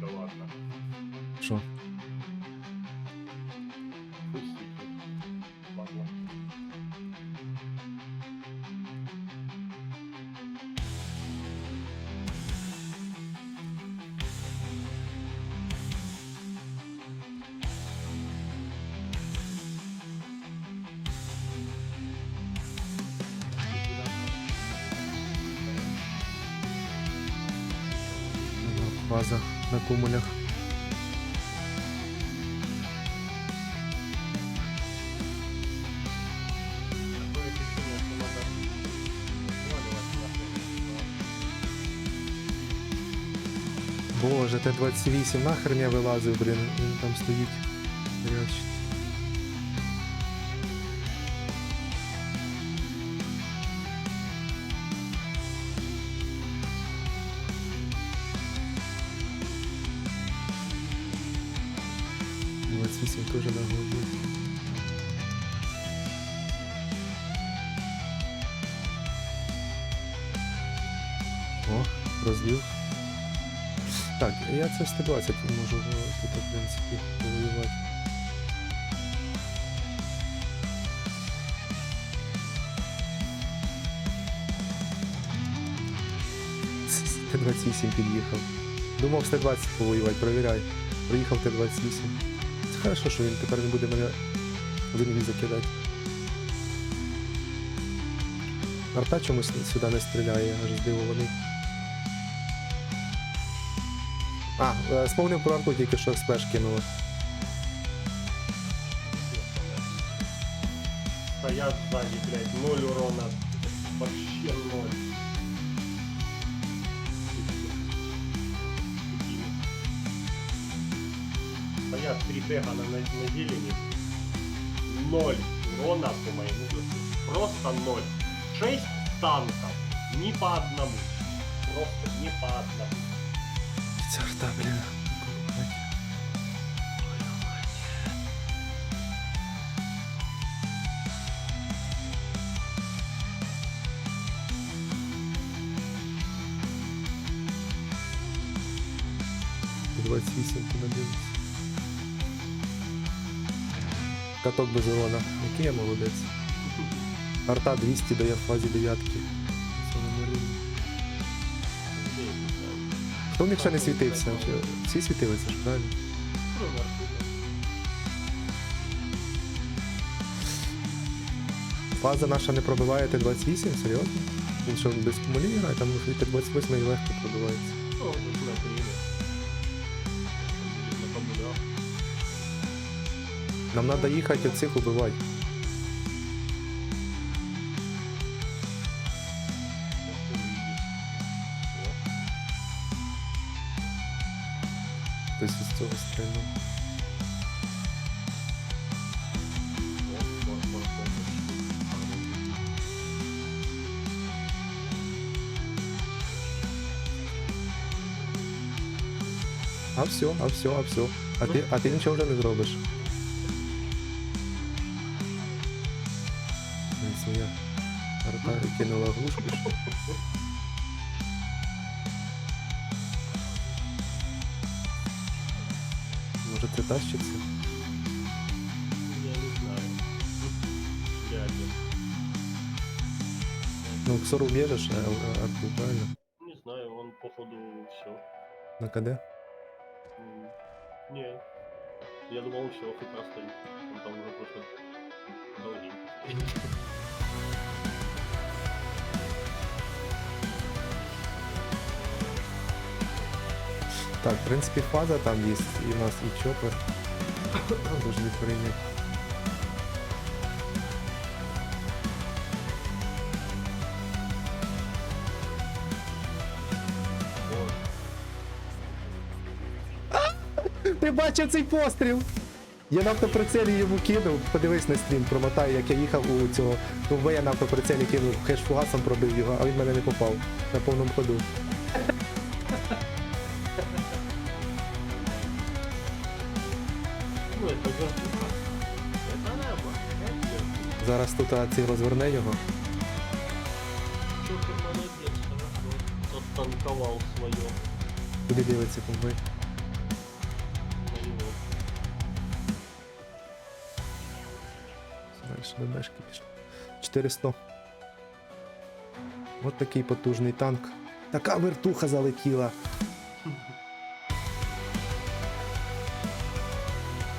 Да ладно. Що? База на кумулях. Такое ощущение, что надо сваливать нахрен. Боже, Т-28 нахрен я вилазив, блін, він там стоїть. Ряч. Двадцять вісім теж на голові. О, розлив. Так, я це 120 можу тут, в принципі, повоювати. Т-28 під'їхав. Думав з Т-20 повоювати, провіряй. Приїхав Т-28. Хорошо, що він тепер не буде мене в інвіз закидати. Арта чомусь сюди не стріляє, я аж здивований. А, е, сповнив про арту тільки що спеш кинуло. Стоят сзади, блядь, ноль урона. Вообще ноль. Стоят три тега на, на, на зелени. Ноль урона по моему глазу. Просто ноль. Шесть танков. Ни по одному. Просто ни по одному. Ця арта, блін. Двадцять вісім подивився. Каток без урона. Який я молодець. Арта 200 дає в фазі дев'ятки. Хто в ще не світився? Всі світилися ж, правильно? Фаза наша не пробиває Т-28, серйозно? Він що, без кумулі грає, там і Т-28 і легко пробивається. Ну, вот да? Нам треба їхати оцих убивати. Хтось із цього стрільнув. А все, а все, а все. А ти, а ти нічого вже не зробиш. Своя арта кинула глушку. що. Може це тащиться? Я не знаю. Дядя. Ну, ксору б'єш, а а- арту, правильно? Не знаю, он походу все. На КД? Не. Я думал, все, ФК стоит. Он там уже просто долги. Так, в принципі, фаза там є, і у нас і чопер. Должны прийняти. Ти бачив цей постріл? Я на автоприцелі йому кинув, подивись на стрім, промотай, як я їхав у цього. Ну, бо я на автоприцелі кинув, хеш-фугасом пробив його, а він мене не попав на повному ходу. Ну, это вертуха. Это нормально. Это вертуха. Зараз тут а, цей розверне його. Чопер молодец, хорошо. Тот станковал свое. Куди дивиться ковбой? на него. Дальше до бешки пішли. 400. От такий потужний танк. Така вертуха залетіла.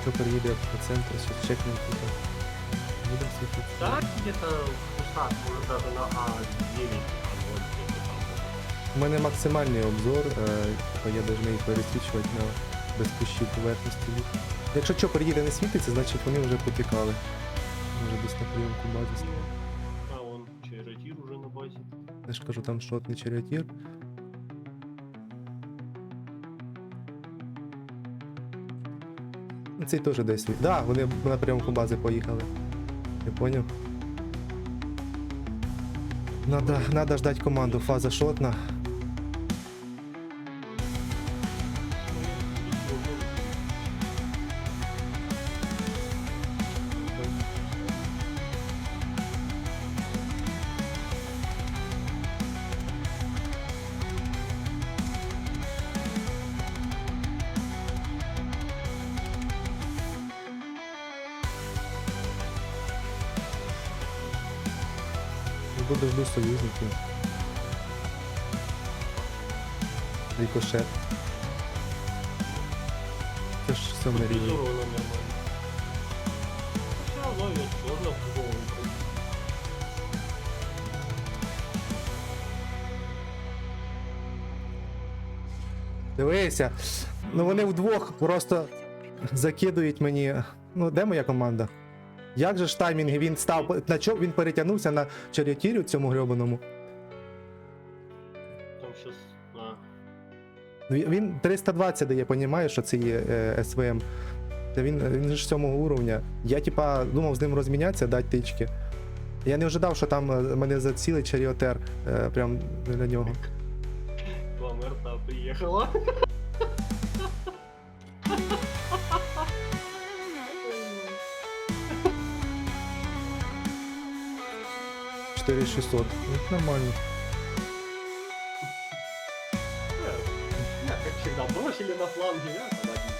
Чопер їде по центру, щось чекнемо тут. Буде світити. Да, где-то в кустах, может даже на А9, А0 где-то. У мене максимальний обзор, е, типу я должен їх пересвічувати на без поверхності. Якщо чопер їде не світиться, значить вони вже потікали. Може десь на прийомку базі стоять. А он чайротир уже на базе. Я ж кажу, там шотний черв'ятір. Цей теж десь. Так, да, вони на прямку бази поїхали. Я поняв. Надо, надо ждать команду. Фаза шотна. Жду союзників. Рикошет. Це ж сьомий рівень. Нормально. Сложно. Дивися. Ну вони вдвох просто закидують мені. Ну, де моя команда? Як же ж таймінги він став. На чому він перетягнувся на чарятірю цьому грьобаному? Там. А, Він- Він 320 дає, понімаєш, що це є е, СВМ. Та він, він ж сьомого уровня. Я типа думав з ним розмінятися, дати тички. Я не ожидав, що там е, мене зацілить чаріотер е, прям для нього. вам РТ приехала. — 4600. Ну, нормально. Я, как всегда, бросили на фланге, я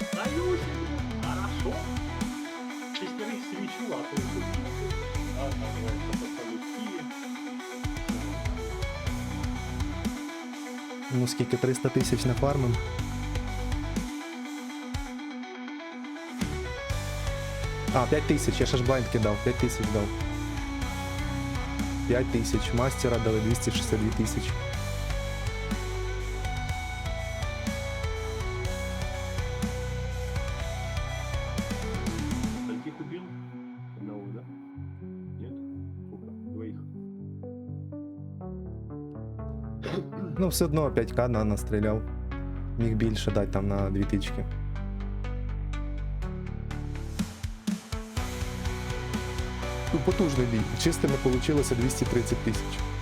стою хорошо. Шестерых свечу, а то и А, там, вот, пацаны в Киеве. Ну скільки 300 тисяч на фармим. А, 5 тисяч, я ще ж блайнд кидав, 5 тисяч дав. 5 тисяч, мастера дали 262 тисячі. Скольких убил? Одного, да? Нет? Сколько? Двоих. Ну, все одно 5к на настріляв. Міг більше дати там на 2 тички. Потужний бій. Чистими вийшло 230 тисяч.